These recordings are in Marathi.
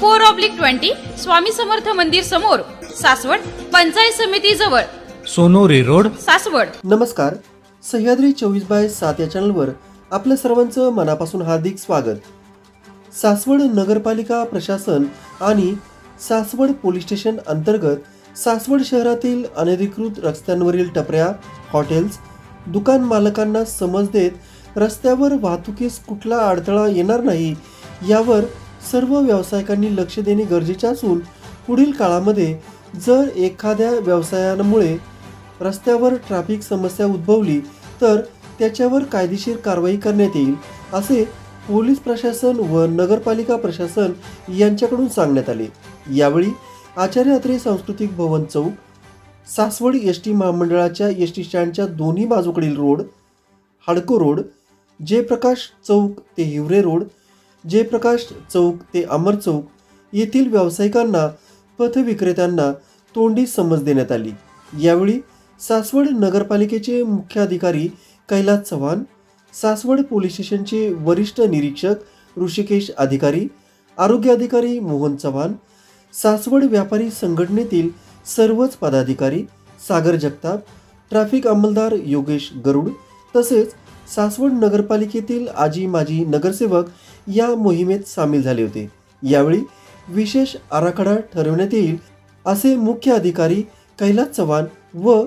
four oblique twenty Swami Samarth मंदिर समोर सासवड पंचायत समिती जवळ. सोनोरी रोड. सासवड. नमस्कार. सह्याद्री चोवीस बाय सात या चॅनलवर आपल्या सर्वांचं मनापासून हार्दिक स्वागत. सासवड नगरपालिका प्रशासन आणि सासवड पोलीस स्टेशन अंतर्गत सासवड शहरातील अनधिकृत रस्त्यांवरील टपऱ्या हॉटेल्स दुकान मालकांना समज देत रस्त्यावर वाहतुकीस कुठला अडथळा येणार नाही यावर सर्व व्यावसायिकांनी लक्ष देणे गरजेचे असून पुढील काळामध्ये जर एखाद्या व्यवसायामुळे रस्त्यावर ट्रॅफिक समस्या उद्भवली तर त्याच्यावर कायदेशीर कारवाई करण्यात येईल असे पोलीस प्रशासन व नगरपालिका प्रशासन यांच्याकडून सांगण्यात आले. यावेळी आचार्य अत्रे सांस्कृतिक भवन चौक सासवड एस टी महामंडळाच्या एस टी स्टँडच्या दोन्ही बाजूकडील रोड हाडको रोड जयप्रकाश चौक ते हिवरे रोड जयप्रकाश चौक ते अमर चौक येथील व्यावसायिकांना पथविक्रेत्यांना तोंडी समज देण्यात आली. यावेळी सासवड नगरपालिकेचे मुख्य अधिकारी कैलास चव्हाण सासवड पोलीस स्टेशनचे वरिष्ठ निरीक्षक ऋषिकेश अधिकारी आरोग्य अधिकारी मोहन चव्हाण सासवड व्यापारी संघटनेतील सर्वच पदाधिकारी सागर जगताप ट्रॅफिक अंमलदार योगेश गरुड तसेच सासवड नगरपालिकेतील आजी माजी नगरसेवक या मोहिमेत सामील झाले होते. यावेळी विशेष आराखडा ठरवण्यात येईल असे मुख्य अधिकारी कैलास चव्हाण व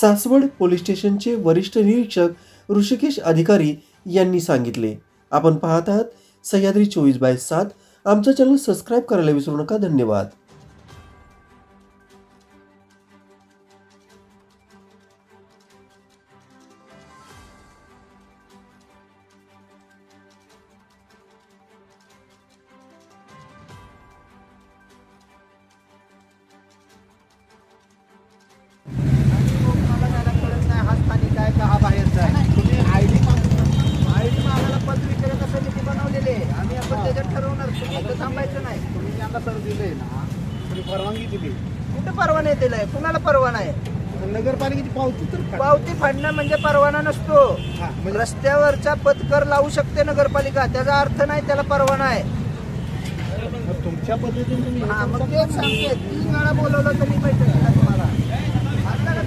सासवड पोलीस स्टेशनचे वरिष्ठ निरीक्षक ऋषिकेश अधिकारी यांनी सांगितले. आपण पाहत आहात सह्याद्री चोवीस बाय सात. आमचं चॅनल सबस्क्राईब करायला विसरू नका. धन्यवाद. परवाना दिलाय. कुणाला परवाना आहे नगरपालिकेची पावती तर पावती फाडणं म्हणजे परवाना नसतो. रस्त्यावरचा पथकर लावू शकते नगरपालिका. त्याचा अर्थ नाही त्याला परवाना आहे. तुमच्या पद्धतीने हा मग तेच सांगते तीन वेळा बोलवलं तरी बैठक आहे तुम्हाला. आता का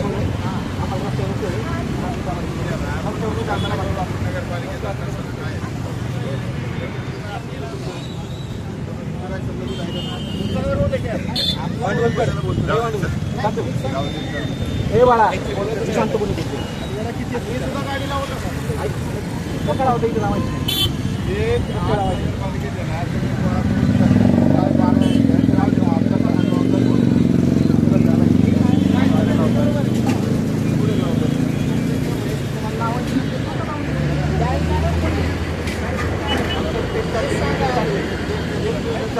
तुम्ही? हे बाळा शांत बोलू पकडा होतं इथे लावायचं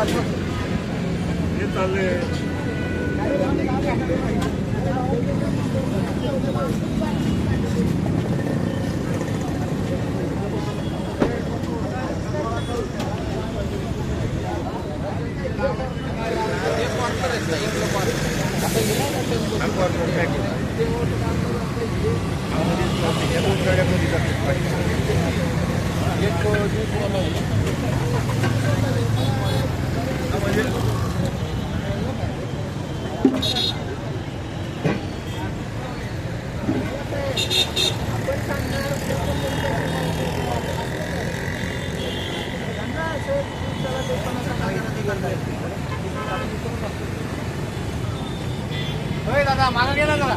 हे चालले एक दादा मागा गेला जरा.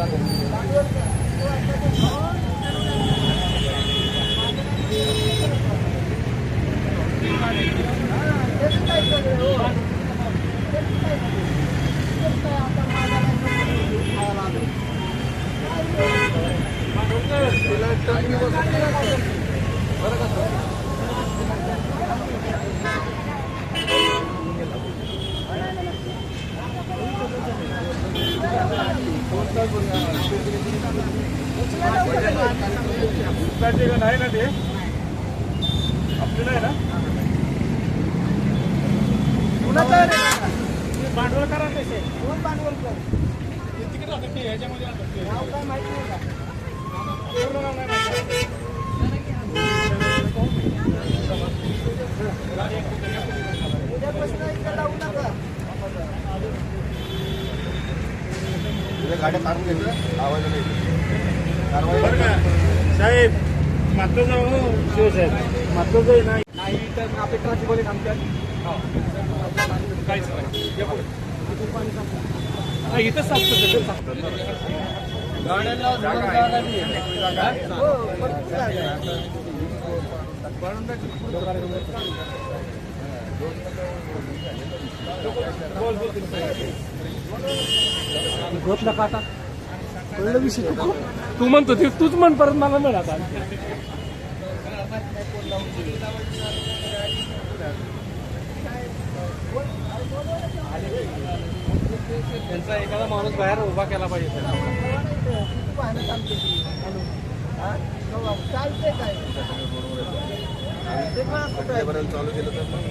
भांडवल करा कोण भांडवल कर? तिकीट राहतं ते ह्याच्यामध्ये राहतं ते. नाव काय माहिती नाही का? नाही. उद्यापासून इकडे लावू नका. बरं का साहेब मात्र जाऊ शिवसाहेब मात्र जाऊ नाही नाही तर आपले ट्रॅफिक वाले थांबतात. काहीच नाही. इथंच हो, भरपूर जागा आहे. तू म्हणतो ते तूच म्हण परत मला मिळ आता त्यांचा एखादा माणूस बाहेर उभा केला पाहिजे किती वाहनं थांबते ती? हा? हो, चालते काय ते पण कुठं आहे?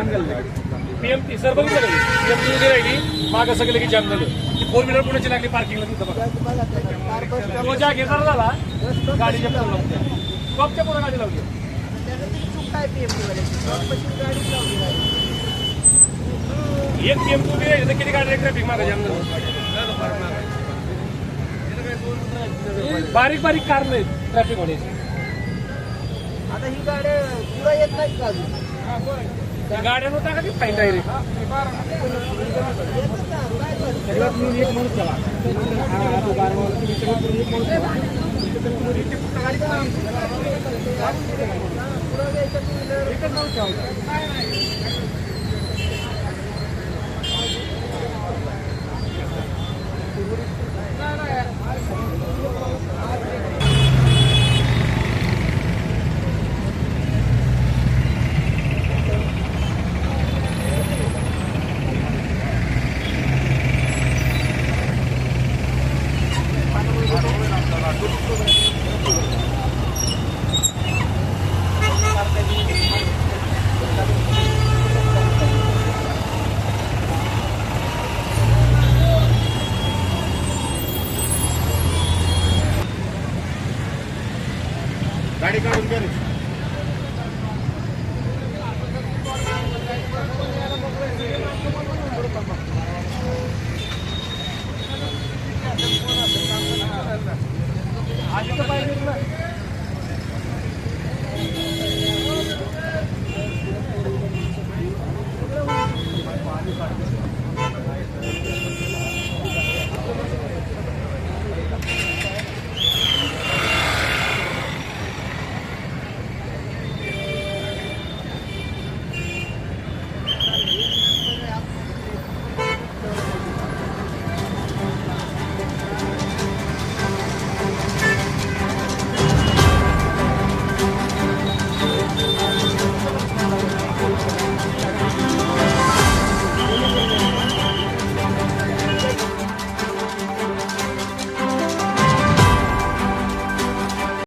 पीएमटी सर बघितलं पीएमटी उभी राहिली मागं सगळं की जाम झालं ती फोर व्हीलर पुण्याची लागली पार्किंगला तिथं बघा बघा त्याला. कार बस तो स्टॉप. ज्या घेणार झाला गाडीच्या पुढे लावली टॉपच्या पुढे गाडी लावली त्यानं ती चूक काय वाल्याची? लावली नाही. एक उभी किती गाडी ट्रॅफिक मागा जाम झालं बारीक बारीक कारण आहेत ट्रॅफिक होण्याची आता ही गाड्या पुढे येत नाहीत का अजून गाड्या होता का ती फाईन डायरेक्ट? पुढं यायचं two wheeler.